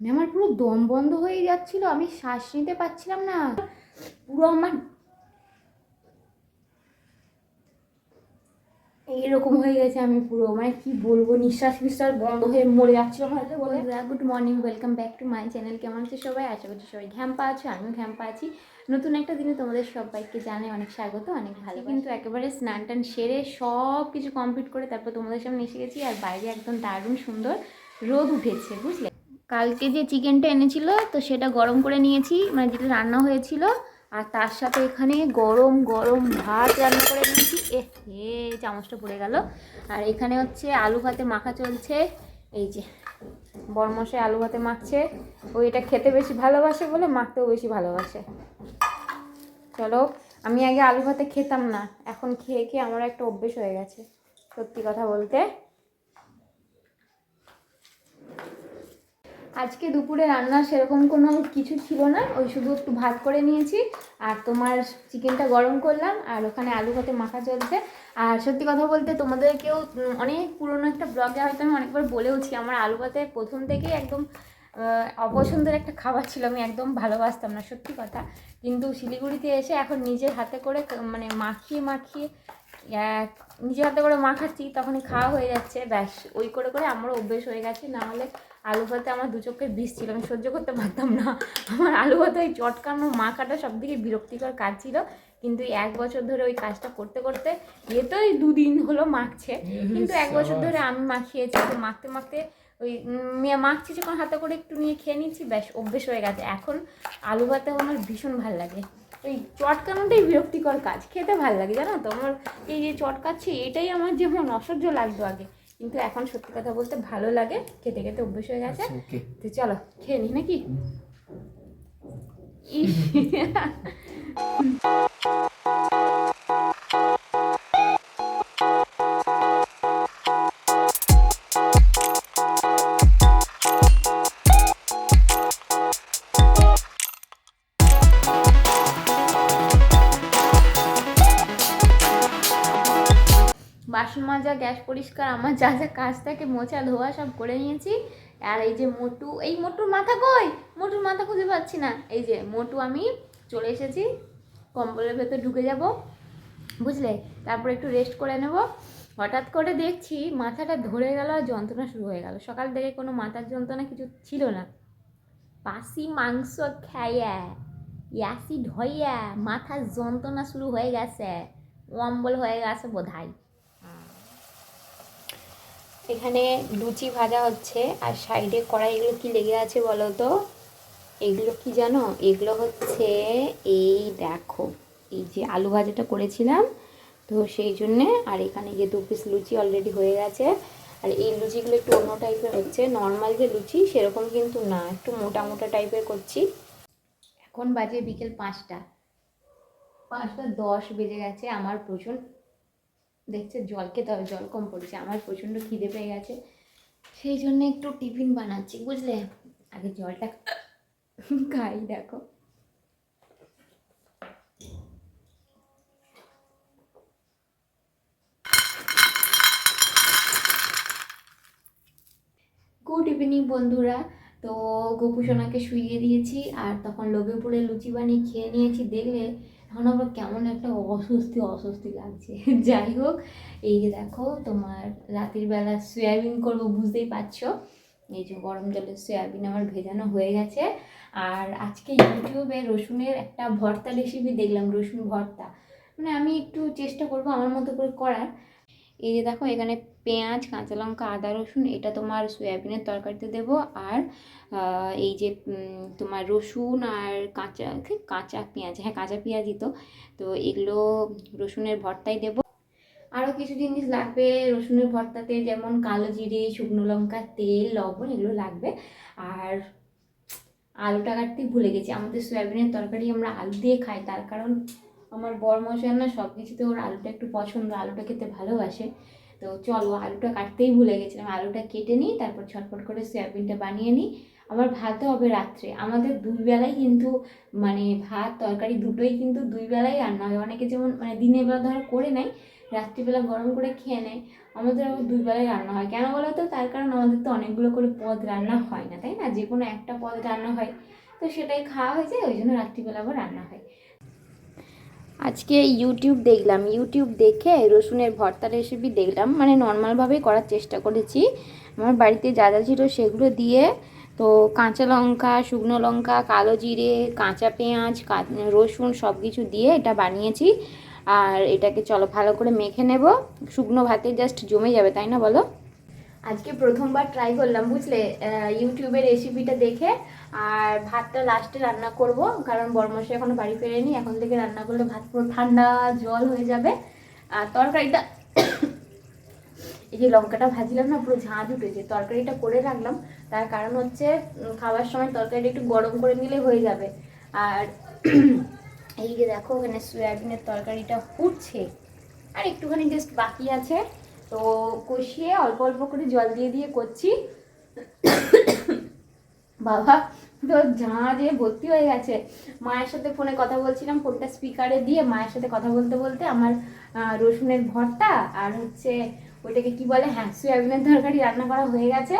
মানে আমার পুরো দম বন্ধ হয়ে যাচ্ছিল আমি শ্বাস নিতে পারছিলাম না। পুরো আমার এরকম হয়ে গেছে আমি পুরো মানে কি বলব নিঃশ্বাস নিঃশ্বাস বন্ধ হয়ে মরে যাচ্ছিল হয়তো good morning welcome back to my channel কেমন আছে সবাই? আশা করছি সবাই ঘ্যাম্পা আছে আমিও ঘ্যাম্পা আছি। নতুন একটা দিনে তোমাদের সবাইকে জানে অনেক স্বাগত অনেক ভালো কিন্তু একেবারে স্নান টান সেরে সব কিছু কমপ্লিট করে তারপর তোমাদের সামনে এসে গেছি আর বাইরে একদম দারুণ সুন্দর রোদ উঠেছে বুঝলে? কালকে যে চিকেনটা এনেছিল, তো সেটা গরম করে নিয়েছি মানে যেটা রান্না হয়েছিল। আর তার সাথে এখানে গরম গরম ভাত রান্না করে নিয়েছি। এ হে, চামচটা পড়ে গেল। আর এখানে হচ্ছে আলু ভাতে মাখা চলছে। এই যে, বরমশাই আলু ভাতে মাখছে। ও এটা খেতে বেশি ভালোবাসে বলে মাখতেও বেশি ভালোবাসে। চলো, আমি আগে আলু ভাতে খেতাম না। এখন খেয়ে খেয়ে আমার একটা অভ্যেস হয়ে গেছে, সত্যি কথা বলতে। আজকে দুপুরে রান্না সেরকম কোনো কিছু ছিল না। ওই শুধু একটু ভাত করে নিয়েছি। আর তোমার চিকেনটা গরম করলাম, আর ওখানে আলু ভাতে মাখা চলছে। আর সত্যি কথা বলতে তোমাদেরকেও অনেক পুরনো একটা ব্লগে হয়তো আমি অনেকবার বলেওছি, আমার আলু ভাতে প্রথম থেকেই একদম অপছন্দের একটা খাবার ছিল, আমি একদম ভালোবাসতাম না, সত্যি কথা। কিন্তু শিলিগুড়িতে এসে এখন নিজের হাতে করে মানে মাখিয়ে মাখিয়ে এক নিজের হাতে করে মাখাচ্ছি তখনই খাওয়া হয়ে যাচ্ছে। ব্যাস ওই করে করে আমারও অভ্যেস হয়ে গেছে। না হলে আলু ভাতে আমার দু চোখে বিষ ছিল আমি সহ্য করতে পারতাম না। আমার আলু ভাতে ওই চটকানো মাখাটা সব থেকে বিরক্তিকর কাজ ছিল। কিন্তু এক বছর ধরে ওই কাজটা করতে করতে এ তো ওই দুদিন হলো মাখছে। কিন্তু এক বছর ধরে আমি মাখিয়েছি তো মাখতে মাখতে ওই মাখছি যখন হাতে করে একটু নিয়ে খেয়ে নিচ্ছি ব্যাস অভ্যেস হয়ে গেছে। এখন আলু ভাতে আমার ভীষণ ভালো লাগে। ওই চটকানোটাই বিরক্তিকর কাজ। খেতে ভালো লাগে জানো তো? আমার এই যে চটকাচ্ছে এটাই আমার যেমন অসহ্য লাগতো আগে। কিন্তু এখন সত্যি কথা বলতে ভালো লাগে খেতে খেতে অভ্যেস হয়ে গেছে। তো চলো খেয়ে নি নাকি? ইস। বাসন যা গ্যাস পরিষ্কার, আমার যা যা কাজ থাকে মোছা ধোয়া সব করে নিয়েছি। আর এই যে মোটু, এই মোটুর মাথা কই? মোটুর মাথা খুঁজে পাচ্ছি না। এই যে মোটু, আমি চলে এসেছি, কম্বলের ভেতর ঢুকে যাব, বুঝলে? তারপর একটু রেস্ট করে নেব। হঠাৎ করে দেখছি মাথাটা ধরে গেল আর যন্ত্রণা শুরু হয়ে গেল। সকাল থেকে কোনো মাথার যন্ত্রণা কিছু ছিল না। পাসি মাংস খাইয়া অ্যাসিড হইয়া মাথার যন্ত্রণা শুরু হয়ে গেছে। অম্বল হয়ে গেছে বোধহয়। এখানে লুচি ভাজা হচ্ছে, আর সাইডে কড়াইগুলো কি লেগে আছে বলো তো? এগুলো কি জানো? এগুলো হচ্ছে এই দেখো, এই যে আলু ভাজাটা করেছিলাম, তো সেই জন্যে আর এখানে যে দু পিস লুচি অলরেডি হয়ে গেছে। আর এই লুচিগুলো একটু অন্য টাইপের হচ্ছে নর্মাল যে লুচি সেরকম কিন্তু না, একটু মোটা মোটা টাইপের করছি। এখন বাজে বিকেল পাঁচটা। পাঁচটা দশ বেজে গেছে, আমার প্রচুর দেখছে জল খেতে হবে, জল কম পড়েছে, আমার প্রচণ্ড খিদে পেয়ে গেছে। সেই জন্য একটু টিফিন বানাচ্ছি, বুঝলে? আগে জলটা খাই, দেখো। গুড ইভিনিং বন্ধুরা। তো গোপুসোনাকে শুইয়ে দিয়েছি, আর তখন লোভে পড়ে লুচি বানিয়ে খেয়ে নিয়েছি, দেখলে এখন আবার কেমন একটা অস্বস্তি অস্বস্তি লাগছে। যাই হোক, এই যে দেখো, তোমার রাতের বেলা সয়াবিন করব, বুঝতেই পারছ? এই যে গরম জলে সয়াবিন আমার ভেজানো হয়ে গেছে। আর আজকে ইউটিউবে রসুনের একটা ভর্তা রেসিপি দেখলাম, রসুন ভর্তা। মানে আমি একটু চেষ্টা করব আমার মতো করে করার। এই যে দেখো, এখানে পেঁয়াজ, কাঁচা লঙ্কা, আদা, রসুন, এটা তোমার সয়াবিনের তরকারিতে দেবো। আর এই যে তোমার রসুন আর কাঁচা? কাঁচা পেঁয়াজ হ্যাঁ কাঁচা পেঁয়াজই তো। তো এগুলো রসুনের ভর্তাই দেবো। আরও কিছু জিনিস লাগবে, রসুনের ভর্তাতে যেমন কালো জিরে, শুকনো লঙ্কা, তেল, লবণ, এগুলো লাগবে। আর আলুটা কাটতে ভুলে গেছি। আমাদের সয়াবিনের তরকারি আমরা আলু দিয়ে খাই, তার কারণ আমার বর মশাই না সব কিছুতে ওর আলুটা একটু পছন্দ, আলুটা খেতে ভালোবাসে। তো চলো আলুটা কাটতেই ভুলে গেছিলাম। আলুটা কেটে নিই, তারপর ছটফট করে সয়াবিনটা বানিয়ে নিই। আবার ভাতও হবে রাত্রে। আমাদের দুই বেলাই কিন্তু মানে ভাত, তরকারি দুটোই কিন্তু দুই বেলাই রান্না হয়। অনেকে যেমন মানে দিনের বেলা ধরো করে নেয়, রাত্রিবেলা গরম করে খেয়ে নেয়। আমাদের আবার দুই বেলায় রান্না হয়। কেন বলো তো? তার কারণ আমাদের তো অনেকগুলো করে পদ রান্না হয় না, তাই না? যে কোনো একটা পদ রান্না হয়। তো সেটাই খাওয়া হয়ে যায়, ওই জন্য রাত্রিবেলা আবার রান্না হয়। আজকে ইউটিউব দেখলাম। ইউটিউব দেখে রসুনের ভর্তা রেসিপি দেখলাম। মানে নর্মালভাবেই করার চেষ্টা করেছি। আমার বাড়িতে যা যা ছিল সেগুলো দিয়ে তো কাঁচা লঙ্কা, শুকনো লঙ্কা, কালো জিরে, কাঁচা পেঁয়াজ রসুন সব কিছু দিয়ে এটা বানিয়েছি। আর এটাকে চলো ভালো করে মেখে নেব। শুকনো ভাতে জাস্ট জমে যাবে, তাই না বলো? আজকে প্রথমবার ট্রাই করলাম, বুঝলে? ইউটিউবের রেসিপিটা দেখে আর ভাতটা লাস্টে রান্না করব, কারণ বরমশাই এখনও বাড়ি ফেরেনি। এখন থেকে রান্না করলে ভাত পুরো ঠান্ডা জল হয়ে যাবে। আর তরকারিটা, এই যে লঙ্কাটা ভাজলাম না, পুরো ঝাঁঝ উঠেছে। তরকারিটা করে রাখলাম। তার কারণ হচ্ছে খাওয়ার সময় তরকারিটা একটু গরম করে নিলে হয়ে যাবে। আর এই যে দেখো ওখানে সয়াবিনের তরকারিটা ফুটছে। আর একটুখানি জাস্ট বাকি আছে। তো কষিয়ে অল্প অল্প করে জল দিয়ে দিয়ে করছি। বাবা তো ঝাঁঝে ভর্তি হয়ে গেছে। মায়ের সাথে ফোনে কথা বলছিলাম, ফোনটা স্পিকারে দিয়ে মায়ের সাথে কথা বলতে বলতে আমার রসুনের ভর্তা আর হচ্ছে ওইটাকে কি বলে হ্যাঁ সয়াবিনের তরকারি রান্না করা হয়ে গেছে।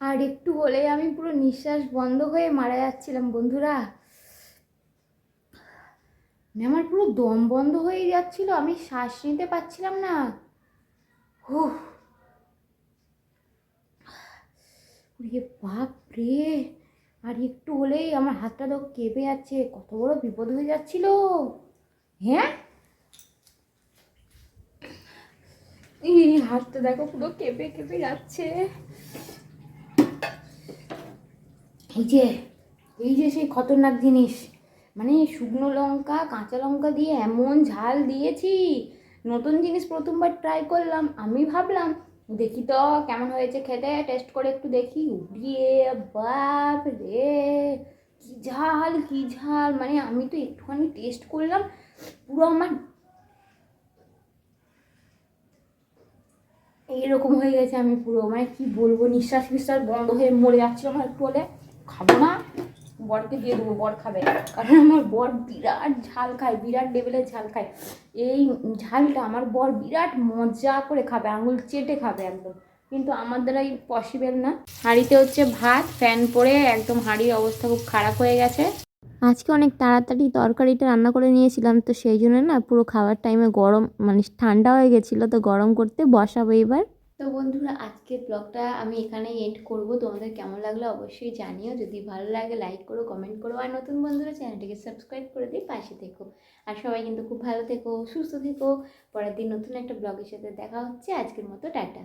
আর একটু হলে আমি পুরো নিঃশ্বাস বন্ধ হয়ে মারা যাচ্ছিলাম, বন্ধুরা। মানে আমার পুরো দম বন্ধ হয়ে যাচ্ছিল, আমি শ্বাস নিতে পারছিলাম না। ওরে বাপ রে আর একটু হলেই আমার হাতটা তো কেঁপে যাচ্ছে, কত বড় বিপদ হয়ে যাচ্ছিল। হ্যাঁ? এই হাতটা দেখো পুরো কেঁপে কেঁপে যাচ্ছে। এই যে এই যে সেই খতরনাক জিনিস। মানে শুকনো লঙ্কা, কাঁচা লঙ্কা দিয়ে এমন ঝাল দিয়েছি। নতুন জিনিস প্রথমবার ট্রাই করলাম, আমি ভাবলাম, দেখি তো কেমন হয়েছে খেতে টেস্ট করে একটু দেখি। উড়িয়ে বাপ রে! কি ঝাল, কী ঝাল! মানে আমি তো একটুখানি টেস্ট করলাম, পুরো আমার এইরকম হয়ে গেছে আমি পুরো। মানে কি বলব নিঃশ্বাস ফিশ্বাস বন্ধ হয়ে মরে যাচ্ছিল আমার একটু হলে। খাব না। বরকে দিয়ে দেবো, বর খাবে। কারণ আমার বর বিরাট ঝাল খায়, বিরাট লেভেলের ঝাল খায়। এই ঝালটা আমার বর বিরাট মজা করে খাবে, আঙুল চেটে খাবে একদম। কিন্তু আমার দ্বারাই পসিবল না। হাঁড়িতে হচ্ছে ভাত ফ্যান পড়ে একদম হাঁড়ির অবস্থা খুব খারাপ হয়ে গেছে। আজকে অনেক তাড়াতাড়ি তরকারিটা রান্না করে নিয়েছিলাম, তো সেই জন্য না পুরো খাওয়ার টাইমে গরম মানে ঠান্ডা হয়ে গেছিল, তো গরম করতে বসাবো এবার। তো বন্ধুরা, আজকের ব্লগটা আমি এখানেই এন্ড করব। তোমাদের কেমন লাগল অবশ্যই জানিও। যদি ভালো লাগে লাইক করো কমেন্ট করো। আর নতুন বন্ধুরা, চ্যানেলটিকে সাবস্ক্রাইব করে দিই পাশে থেকো। আর সবাই কিন্তু খুব ভালো থেকো, সুস্থ থেকো। পরের দিন নতুন একটা ব্লগের সাথে দেখা হচ্ছে। আজকের মতো, টাটা।